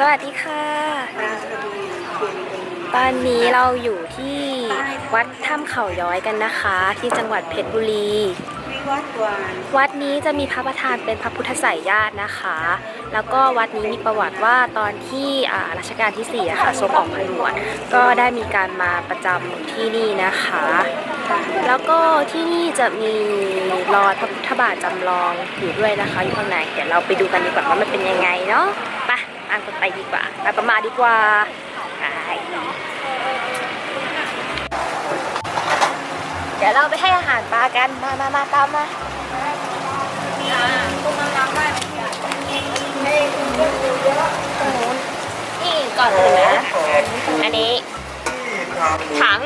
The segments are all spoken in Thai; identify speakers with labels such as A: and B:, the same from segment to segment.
A: สวัสดีค่ะ ตอนนี้เราอยู่ที่วัดถ้ำเขาย้อยกันนะคะ ที่จังหวัดเพชรบุรี วัดนี้จะมีพระประธานเป็นพระพุทธไสยญาตินะคะ แล้วก็วัดนี้มีประวัติว่าตอนที่รัชกาลที่4อะค่ะทรงออกผนวดก็ได้มีการมาประจำที่นี่นะคะ แล้วก็ที่นี่จะมีรอยพระพุทธบาทจำลองอยู่ด้วยนะคะอยู่ข้างในเดี๋ยวเราไปดูกันดีกว่าว่ามันเป็นยังไงเนาะไป อ่านกันไปดีกว่าไปประมาดีกว่าไปเดี๋ยวเราไปให้อาหารปลากัน มามามาตามมานี่ก่อนเลยนะ อันนี้ ถัง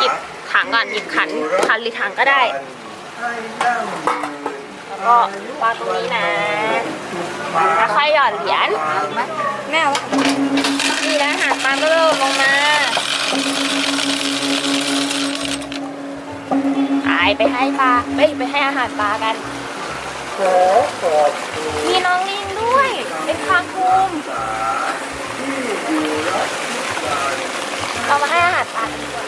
A: หยิบถังก่อน หยิบขัน ขันหรือถังก็ได้ ก็วางตรงนี้นะแล้วค่อยหย่อนเหรียญแม่เอานี่นะอาหารปลาก็เริ่มลงมาไปไปให้ปลาเอ้ยไปให้อาหารปลากันมีน้องลิงด้วย เป็นคางคุมเรามาให้อาหารปลากันดีกว่า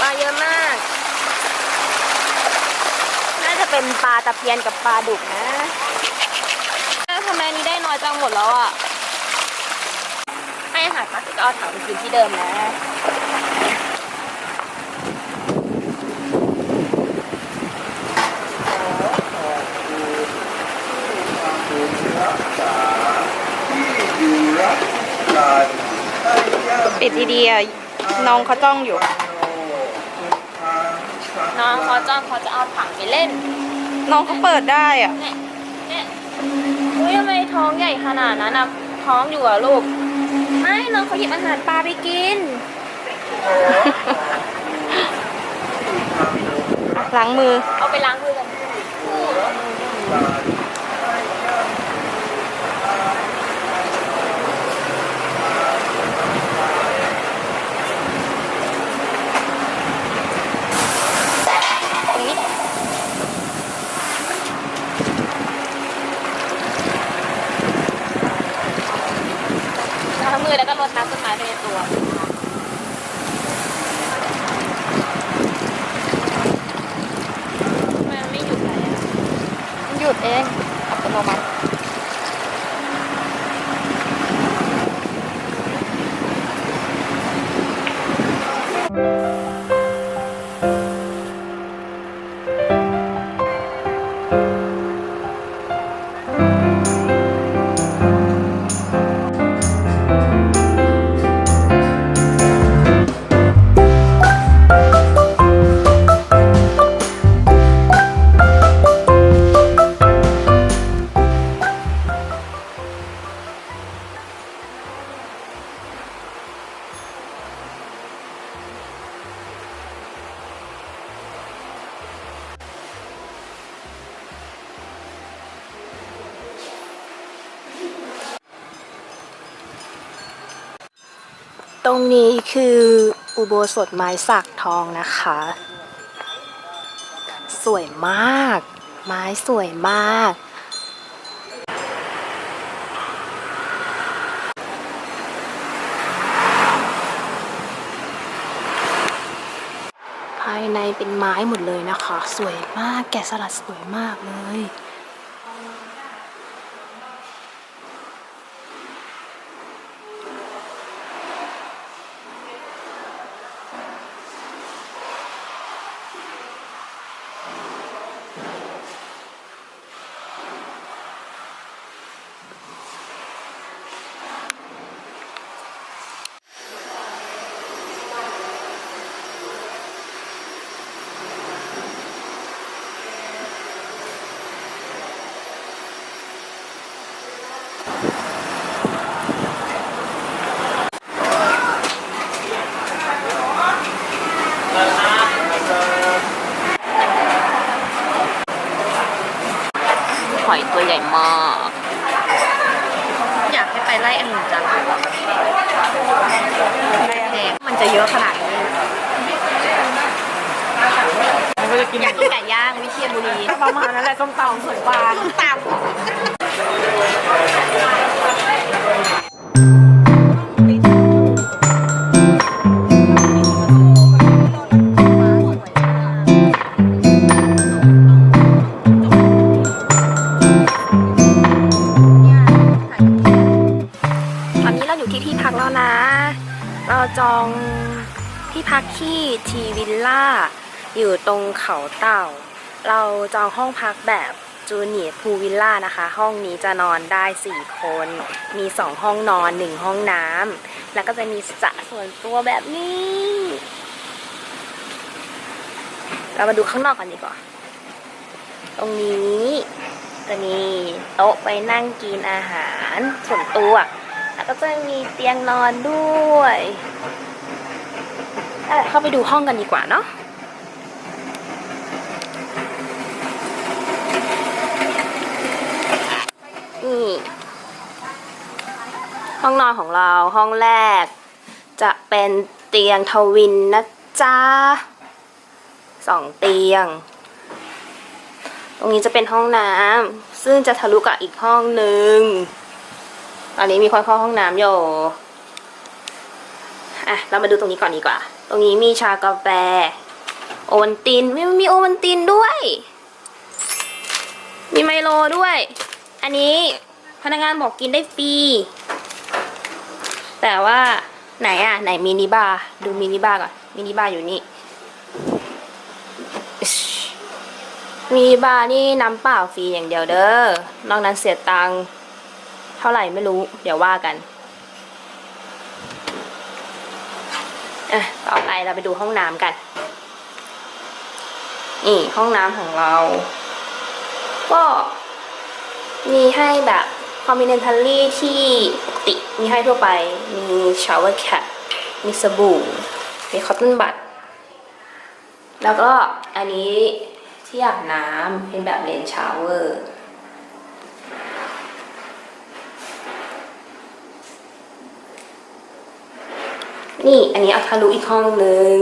A: ปลาเยอะมาก น่าจะเป็นปลาตะเพียนกับปลาดุกนะเอ้าทำไมอันนี้ได้น้อยจังหมดแล้วอะ ให้อาหารปลาก็เอาถังไปกินที่เดิมนะ
B: ปิดดีๆอะน้องเขาจ้องอยู่
A: น้องเขาจ้องเขาจะเอาถังไปเล่น
B: น้องเขาเปิดได้อะ
A: เนี่ยเนี่ยอุ้ยทำไมท้องใหญ่ขนาดนั้นนะท้องอยู่อะลูก ไม่น้องเขาหยิบอาหารปลาไปกิน
B: ล้างมือ
A: เอาไปล้างมือกัน ยแล้วก็รดน้ำต้นไม้ไปในตัว นี้คืออุโบสถไม้สักทองนะคะ สวยมาก ไม้สวยมาก ภายในเป็นไม้หมดเลยนะคะ สวยมาก แกะสลักสวยมากเลย หอยตัวใหญ่มาก
B: อยากให้ไปไล่อันึ่งจัง
A: มันจะเยอะขนาดนี้
B: อยากกินไก่ย่างวิเชียรบุรี
C: ประมาณนั้นแหละต้มตำสวยบาน
B: ส้ม
A: ตำ รงเขาเต่า เราจองห้องพักแบบจูเนียร์พูวิลล่านะคะ ห้องนี้จะนอนได้ 4 คน มี 2 ห้องนอน 1 ห้องน้ำแล้วก็จะมีสระส่วนตัวแบบนี้ เรามาดูข้างนอกกันดีกว่า ตรงนี้จะมีโต๊ะไปนั่งกินอาหารส่วนตัว แล้วก็จะมีเตียงนอนด้วยเอะเข้าไปดูห้องกันดีกว่าเนาะี่ ห้องนอนของเราห้องแรก จะเป็นเตียงทวินนะจ๊ะสองเตียง ตรงนี้จะเป็นห้องน้ำซึ่งจะทะลุกับอีกห้องหนึ่งตอนนี้มีคนเข้าห้องน้ำอยู่อะเรามาดูตรงนี้ก่อนดีกว่า ตรงนี้มีชากาแฟ โอวัลตินมีมีโอวัลตินด้วย มีไมโลด้วย อันนี้พนักงานบอกกินได้ฟรี แต่ว่าไหนอะ ไหนมินิบาร์ดูมินิบาร์ก่อนมินิบาร์อยู่นี่มินิบาร์นี่น้ำเปล่าฟรีอย่างเดียวเด้อนอกนั้นเสียตังเท่าไหร่ไม่รู้ เดี๋ยวว่ากันอะต่อไปเราไปดูห้องน้ำกันนี่ห้องน้ำของเรา ก็ มีให้แบบคอมบิเนทัลลี่ที่ปกติมีให้ทั่วไป มีชาวเวอร์แคปมีสบู่ มีคอตตอนบัดแล้วก็อันนี้ที่อาบน้ำเป็นแบบเลนชาวเวอร์นี่อันนี้เอาทะลุอีกห้องหนึ่ง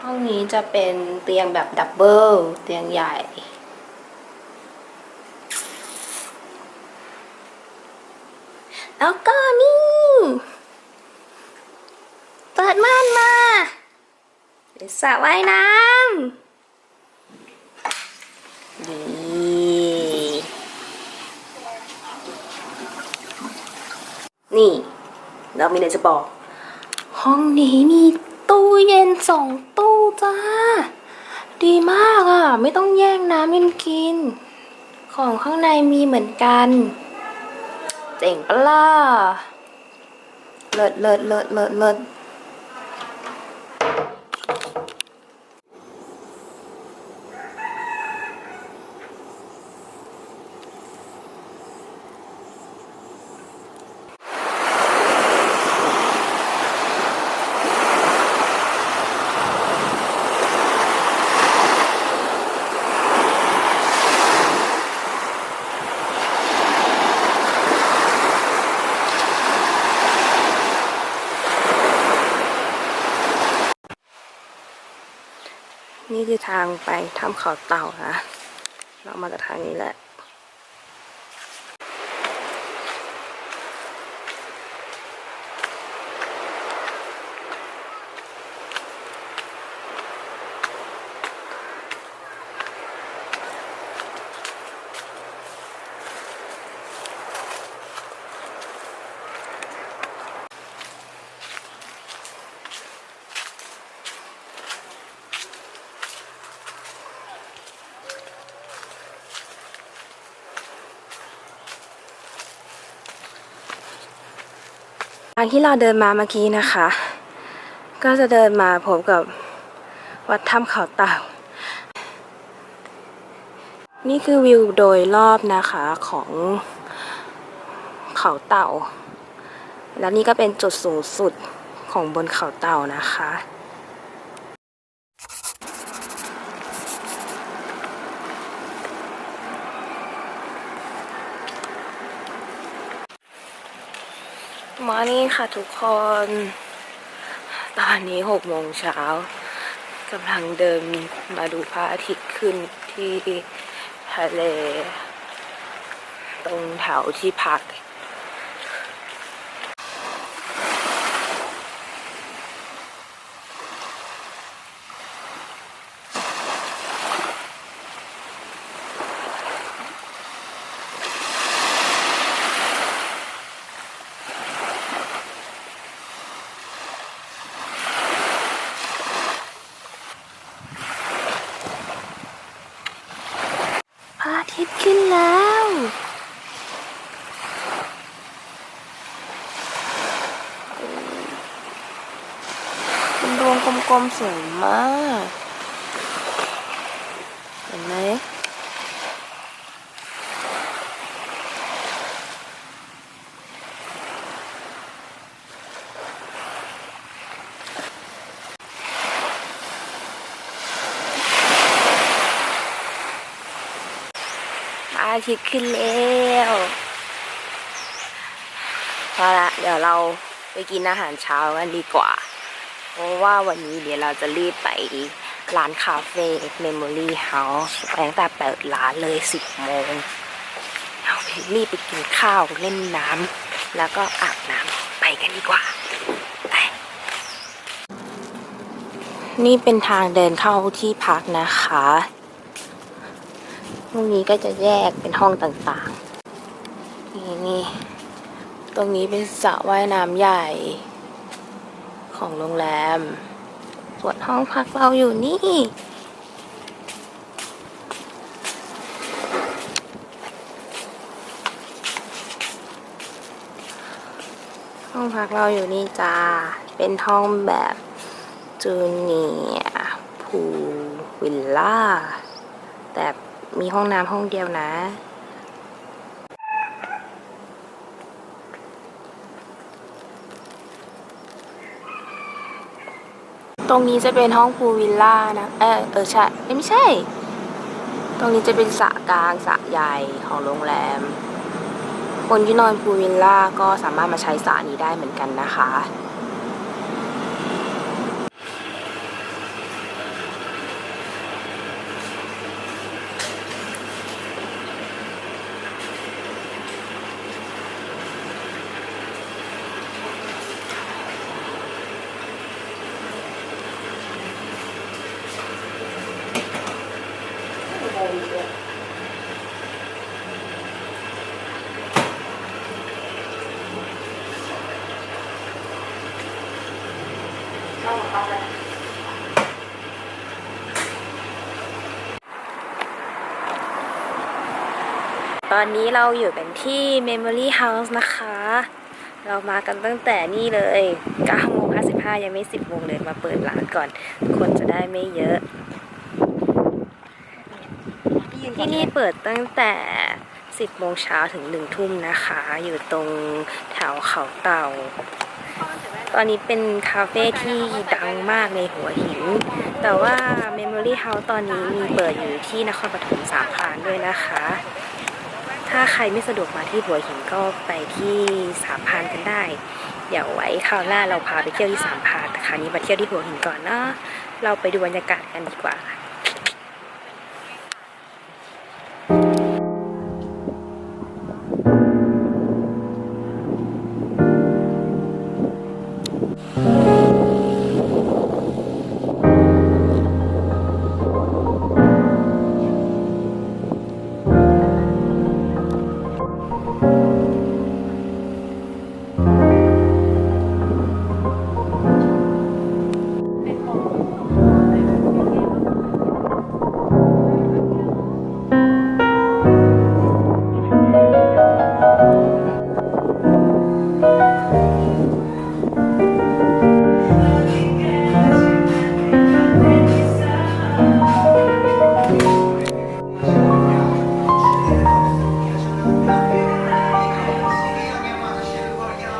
A: ห้อง นี้จะเป็นเตียงแบบดับเบิลเตียงใหญ่ แล้วก็นี่ เปิดม่านมาเป็นสระว่ายน้ำนี่นี่ เรามีอะไรจะบอก ห้องนี้มีตู้เย็นสอง จ้า ดีมากอะ ไม่ต้องแย่งน้ำกันกิน ของข้างในมีเหมือนกัน เจ๋งปะล่ะเลิศเลิศเลิศเลิศเลิศ นี่คือทางไปถ้ำเขาเต่านะ เรามาจากทางนี้แหละ ทางที่เราเดินมาเมื่อกี้นะคะ ก็จะเดินมาพบกับวัดถ้ำเขาเต่า นี่คือวิวโดยรอบนะคะของเขาเต่า แล้วนี่ก็เป็นจุดสูงสุดของบนเขาเต่านะคะ นี่ค่ะทุกคน ตอนนี้หกโมงเช้ากำลังเดินมาดูพระอาทิตย์ขึ้นที่ทะเล ตรงแถวที่พัก พระอาทิตย์ขึ้นแล้ว เป็นดวง กลมๆสวยมาก เห็นไหมอาทิตย์ขึ้นแล้วพอละ เดี๋ยวเราไปกินอาหารเช้ากันดีกว่า เพราะว่าวันนี้เดี๋ยวเราจะรีบไปร้านคาเฟ่ Memory House ไปตั้งแต่เปิดร้านเลย10โมงเราไปรีบไปกินข้าวเล่นน้ำแล้วก็อาบน้ำไปกันดีกว่าไปนี่เป็นทางเดินเข้าที่พักนะคะตรงนี้ก็จะแยกเป็นห้องต่างๆ นี่นี่ ตรงนี้เป็นสระว่ายน้ำใหญ่ ของโรงแรม ส่วนห้องพักเราอยู่นี่ ห้องพักเราอยู่นี่จ้า เป็นห้องแบบจูเนียร์พูลวิลล่า แต่มีห้องน้ำห้องเดียวนะ ตรงนี้จะเป็นห้องพูวิลล่านะ เออ เออใช่ไม่ใช่ ตรงนี้จะเป็นสระกลางสระใหญ่ของโรงแรม คนที่นอนพูวิลล่าก็สามารถมาใช้สระนี้ได้เหมือนกันนะคะ ตอนนี้เราอยู่กันที่ Memory House นะคะ เรามากันตั้งแต่นี่เลย9โมง55 ยังไม่ 10โมงเลยมาเปิดร้านก่อน คนจะได้ไม่เยอะ ที่นี่เปิดตั้งแต่ 10โมงเช้าถึง 1 ทุ่มนะคะ อยู่ตรงแถวเขาเต่า ตอนนี้เป็นคาเฟ่ที่ดังมากในหัวหิน แต่ว่า Memory House ตอนนี้มีเปิดอยู่ที่นครปฐมสามพรานด้วยนะคะ ถ้าใครไม่สะดวกมาที่หัวหินก็ไปที่สามพรานกันได้ เดี๋ยวไว้คราวหน้าเราพาไปเที่ยวที่สามพรานแต่คราวนี้มาเที่ยวที่หัวหินก่อนเนาะเราไปดูบรรยากาศกันดีกว่าค่ะ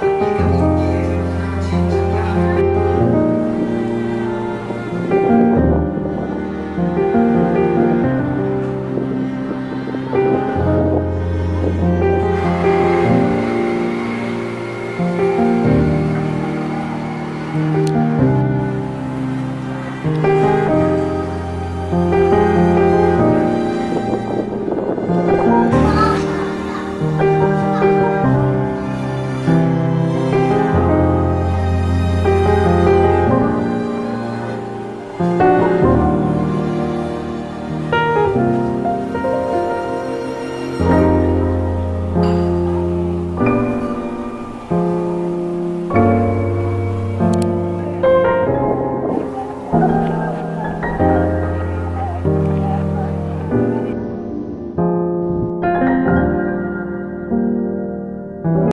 A: Bye.